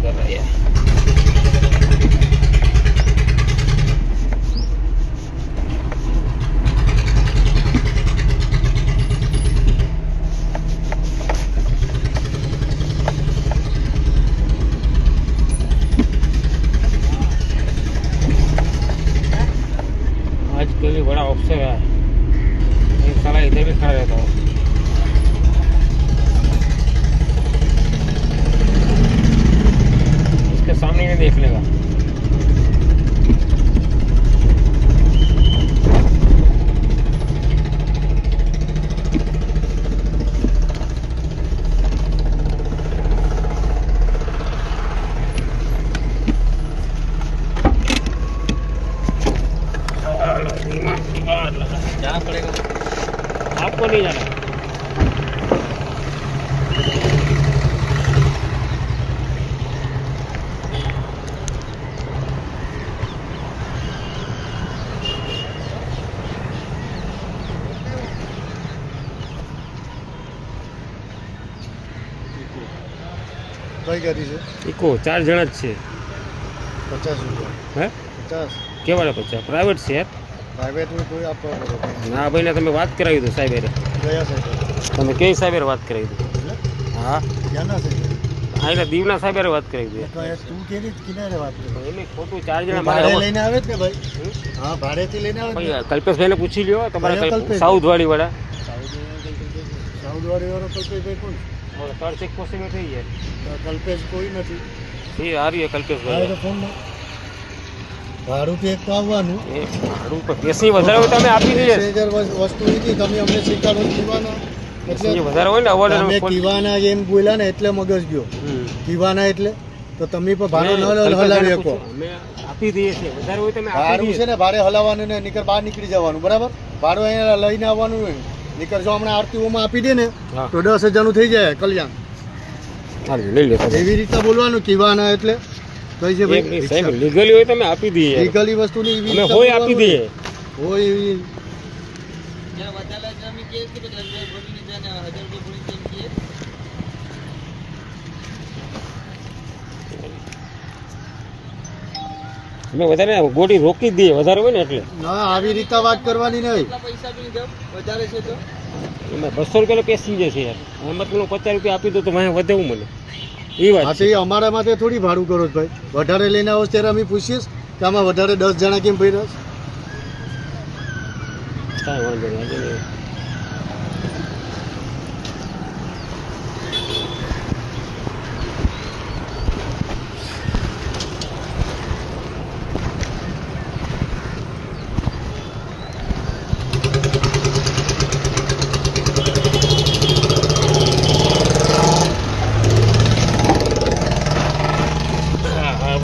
कर रही है आज के लिए बड़ा अवसर है एक साला इधर भी खड़ा रहता हूँ देख लेगा। जाना पड़ेगा। आपको नहीं जाना। કઈ ગાડી છે? ઇકો ચાર જણા જ છે. પચાસ રૂપિયા. હે? પચાસ? કેવાના પચાસ? પ્રાઇવેટ છે યાર. પ્રાઇવેટમાં કોઈ આપવા પડે ના ભાઈને તમે વાત કરાવી દો સાહેબે સાહેબ તમે કઈ સાહેબે વાત કરાવી દો? હા. ક્યાંના છે હા દીવના સાહેબે વાત કરાવી દો. તો તું કેવી કિનારે વાત કરે? એમને ખોટું ચાર જણા ભાડે લઈને આવે ને ભાઈ? હા ભાડેથી લઈને આવે કલ્પેશભાઈને પૂછી લ્યો તમારે કયા કલ્પ- કલ્પેશ? સાઉથવાળી વાળા વાળો કલ્પેશભાઈ કોણ ત્રણ ચેક પોસિબલ થઈ જાય. કલ્પેશ કોઈ નથી. એ હારી કલ્પેશ ફોન ભાડું તો એક તો આવવાનું. એ ભાડું પર કેસી વધારે હોય તો આપી દેજો વસ્તુ હતી તમે અમને સ્વીકારો કીવાના. જે એટલે વધારે હોય ને અવોર્ડ અમે કીવાના એમ બોલ્યા ને એટલે મગજ ગયો. કીવાના એટલે. તો તમે પણ ભાડો ન હલાવી શકો. અમે આપી દઈએ છીએ. વધારે હોય તમે આપી ભાડું દઈએ છે ને ભાડે હલાવવાનું ને નીકળ બહાર નીકળી જવાનું. બરાબર? ભાડું અહીંયા લઈને આવવાનું હોય. નીકળ જો હમણાં આરતીઓમાં આપી દે ને તો દસ હજારનું થઈ જાય કલ્યાણ. હાલો, લઈ લો તમે. એવી રીતે બોલવાનું કીવાના એટલે. લીગલી હોય તો આપી દઈએ. લીગલી વસ્તુની એવી હોય આપી દઈએ. હોય. એવી. અમે વધારે ગોળી રોકી દઈએ વધારે હોય ને એટલે. ના આવી રીતે વાત કરવાની નહીં. પૈસા બી વધારે છે તો. એમાં બસો રૂપિયા પેસી જશે યાર. એમાં પેલું પચાસ રૂપિયા આપી દો તો મને વધે એવું મને. એ વાત છે. અમારા માટે થોડી ભાડું કરો છો ભાઈ. વધારે લઈને આવો ત્યારે અમે પૂછીશ કે આમાં વધારે દસ જણા કેમ ભાઈ છે? કાંઈ વાંધો નહીં.